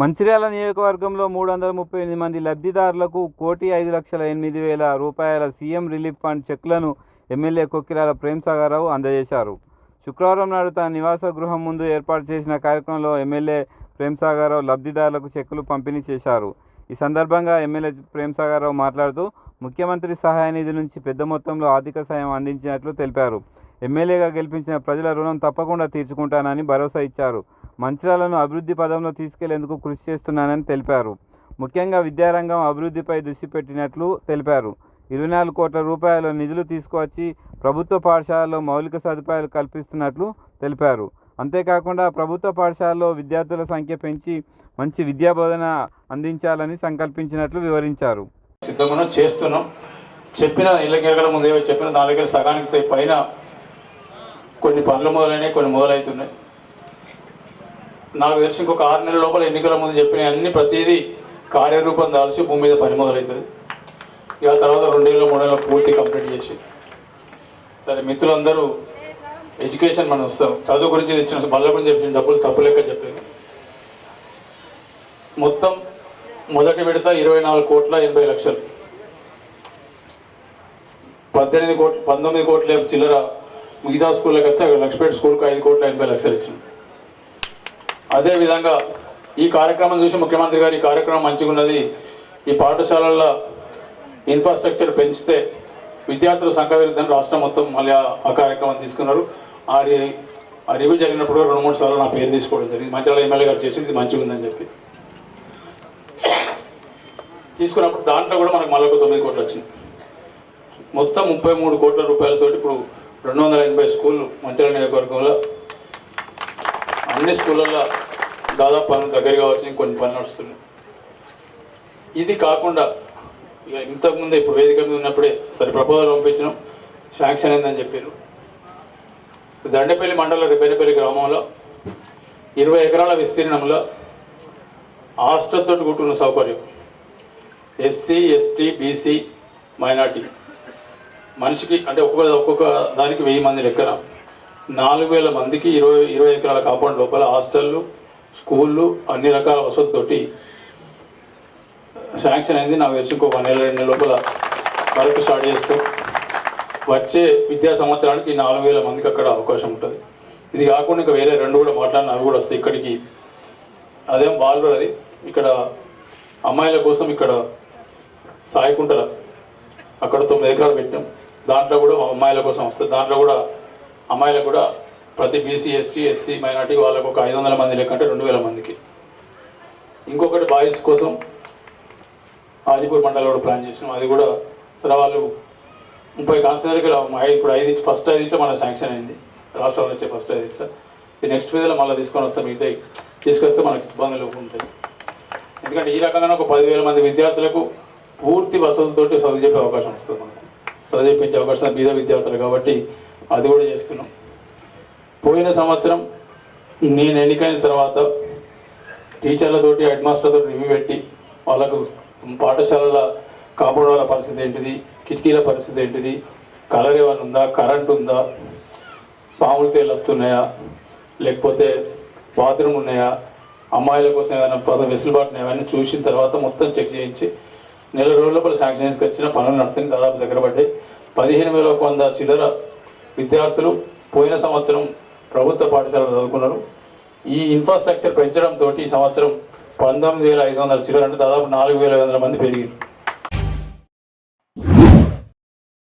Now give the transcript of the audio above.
మంచిర్యాల నియోజకవర్గంలో మూడు వందల ముప్పై ఎనిమిది మంది లబ్ధిదారులకు కోటి ఐదు లక్షల ఎనిమిది వేల రూపాయల సీఎం రిలీఫ్ ఫండ్ చెక్లను ఎమ్మెల్యే కొక్కిరాల ప్రేమసాగరరావు అందజేశారు. శుక్రవారం నాడు తన నివాస గృహం ముందు ఏర్పాటు చేసిన కార్యక్రమంలో ఎమ్మెల్యే ప్రేమసాగరరావు లబ్ధిదారులకు చెక్కులు పంపిణీ చేశారు. ఈ సందర్భంగా ఎమ్మెల్యే ప్రేమసాగరరావు మాట్లాడుతూ ముఖ్యమంత్రి సహాయ నిధి నుంచి పెద్ద మొత్తంలో ఆర్థిక సాయం అందించినట్లు తెలిపారు. ఎమ్మెల్యేగా గెలిపించిన ప్రజల రుణం తప్పకుండా తీర్చుకుంటానని భరోసా ఇచ్చారు. మంచిర్యాలను అభివృద్ధి పదంలో తీసుకెళ్ళేందుకు కృషి చేస్తున్నానని తెలిపారు. ముఖ్యంగా విద్యారంగం అభివృద్ధిపై దృష్టి పెట్టినట్లు తెలిపారు. ఇరవై నాలుగు కోట్ల రూపాయల నిధులు తీసుకువచ్చి ప్రభుత్వ పాఠశాలలో మౌలిక సదుపాయాలు కల్పిస్తున్నట్లు తెలిపారు. అంతేకాకుండా ప్రభుత్వ పాఠశాలలో విద్యార్థుల సంఖ్య పెంచి మంచి విద్యా బోధన అందించాలని సంకల్పించినట్లు వివరించారు. సిద్ధంగా చేస్తున్నాం. చెప్పిన ఇళ్ళకెళ్ళ ముందు చెప్పిన దాని దగ్గర సగానికి పైన కొన్ని పనులు మొదలైనవి కొన్ని మొదలవుతున్నాయి నాకు తెలిసి ఇంకొక ఆరు నెలల లోపల ఎన్నికల ముందు చెప్పిన అన్ని ప్రతిదీ కార్యరూపం దాల్చి భూమి మీద పని మొదలవుతుంది ఇక తర్వాత రెండేళ్ళు మూడేళ్ళు పూర్తి కంప్లీట్ చేసి. సరే మిత్రులందరూ ఎడ్యుకేషన్ మనం వస్తాం. చదువు గురించి తెచ్చిన బల్ల గురించి చెప్పిన డబ్బులు తప్పు లెక్క చెప్పాను మొత్తం మొదటి విడత ఇరవై నాలుగు కోట్ల ఎనభై లక్షలు. పద్దెనిమిది కోట్లు పంతొమ్మిది కోట్ల చిల్లర మిగతా స్కూళ్ళకి వస్తే లక్ష్మీపేట స్కూల్కి ఐదు కోట్ల ఎనభై లక్షలు ఇచ్చింది అదేవిధంగా ఈ కార్యక్రమం చూసి ముఖ్యమంత్రి గారు ఈ కార్యక్రమం మంచిగా ఉన్నది. ఈ పాఠశాలల్లో ఇన్ఫ్రాస్ట్రక్చర్ పెంచితే విద్యార్థుల సంఖ్య విరుద్ధం రాష్ట్రం మొత్తం మళ్ళీ ఆ- కార్యక్రమం తీసుకున్నారు. ఆ ఆ రివ్యూ జరిగినప్పుడు రెండు మూడు సార్లు నా పేరు తీసుకోవడం జరిగింది. మంచిర్యాల ఎమ్మెల్యే గారు చేసింది మంచిగుందని మంచిగా ఉందని చెప్పి. తీసుకున్నప్పుడు దాంట్లో కూడా మనకు మళ్ళీ ఒక తొమ్మిది కోట్లు వచ్చింది. మొత్తం ముప్పై మూడు కోట్ల రూపాయలతోటి ఇప్పుడు రెండు వందల ఎనభై స్కూళ్ళు మంచిర్యాల నియోజకవర్గంలో అన్ని స్కూళ్ళల్లో దాదాపు పనులు దగ్గరగా వచ్చినాయి కొన్ని పనులు నడుస్తున్నాయి. ఇది కాకుండా ఇక ఇప్పుడు వేదిక మీద ఉన్నప్పుడే సరే ప్రపోజల్ పంపించినాం శాంక్షన్ అయిందని చెప్పారు దండపల్లి మండల రిపేరపల్లి గ్రామంలో ఇరవై ఎకరాల విస్తీర్ణంలో హాస్టల్ తోటి కూడుకున్న సౌకర్యం. SC ST BC minority. మనిషికి అంటే ఒక్కొక్క ఒక్కొక్క దానికి వెయ్యి మంది లెక్కన. నాలుగు వేల మందికి ఇరవై ఇరవై ఎకరాల కాంపౌండ్ లోపల హాస్టళ్ళు స్కూళ్ళు అన్ని రకాల వసతులతోటి శాంక్షన్ అయింది. నాకు తెలిసి ఇంకో వన్ నెల రెండు లోపల వర్క్ స్టార్ట్ చేస్తాం వచ్చే విద్యా సంవత్సరానికి నాలుగు వేల మందికి అక్కడ అవకాశం ఉంటుంది. ఇది కాకుండా ఇంకా వేరే రెండు కూడా మాట్లాడిన అవి కూడా వస్తాయి ఇక్కడికి. అదేం బాలు అది. ఇక్కడ అమ్మాయిల కోసం ఇక్కడ సాయికుంటల అక్కడ తొమ్మిది ఎకరాలు పెట్టాం దాంట్లో కూడా అమ్మాయిల కోసం వస్తుంది దాంట్లో కూడా అమ్మాయిలకు కూడా ప్రతి బీసీ ఎస్టీ ఎస్సీ మైనార్టీ వాళ్ళకు ఒక ఐదు వందల మంది లేకంటే రెండు వేల మందికి. ఇంకొకటి బాయ్స్ కోసం ఆదిపూర్ మండలంలో కూడా ప్లాన్ చేసినాం. అది కూడా సరే వాళ్ళు ముప్పై కాన్సనర్కి ఇప్పుడు ఐదు ఫస్ట్ ఐదు ఇట్లా మన శాంక్షన్ అయింది. రాష్ట్రంలో వచ్చే ఫస్ట్ ఐదు ఇట్లా నెక్స్ట్ ఫేజ్లో మళ్ళీ తీసుకొని వస్తాం మిగతాయి తీసుకొస్తే మనకి ఇబ్బందులు ఉంటాయి. ఎందుకంటే ఈ రకంగా ఒక పదివేల మంది విద్యార్థులకు పూర్తి వసతులతోటి చదువు చెప్పే అవకాశం వస్తుంది మనకు. చదువు చెప్పించే అవకాశం బీద విద్యార్థులు కాబట్టి అది కూడా చేస్తున్నాం. పోయిన సంవత్సరం నేను ఎన్నికైన తర్వాత టీచర్లతోటి హెడ్ మాస్టర్తో రివ్యూ పెట్టి వాళ్ళకు పాఠశాలల కాంపౌండ్ వాళ్ళ పరిస్థితి ఏంటిది కిటికీల పరిస్థితి ఏంటిది కలర్ ఏమైనా ఉందా కరెంట్ ఉందా పాములు తేలు వస్తున్నాయా లేకపోతే బాత్రూమ్ ఉన్నాయా అమ్మాయిల కోసం ఏమైనా వెసులుబాటున వెసులుబాటు చూసిన తర్వాత మొత్తం చెక్ చేయించి నెల రోజుల లోపల శాంక్షన్ చేసుకొచ్చిన పనులు నడుతుంది దాదాపు దగ్గర పడ్డాయి. పదిహేను వేల ఒక వంద చిల్లర విద్యార్థులు పోయిన సంవత్సరం ప్రభుత్వ పాఠశాలలో చదువుకున్నారు. ఈ ఇన్ఫ్రాస్ట్రక్చర్ పెంచడంతో ఈ సంవత్సరం పంతొమ్మిది వేల ఐదు వందల చిల్లర అంటే దాదాపు నాలుగు వేల ఐదు వందల మంది పెరిగింది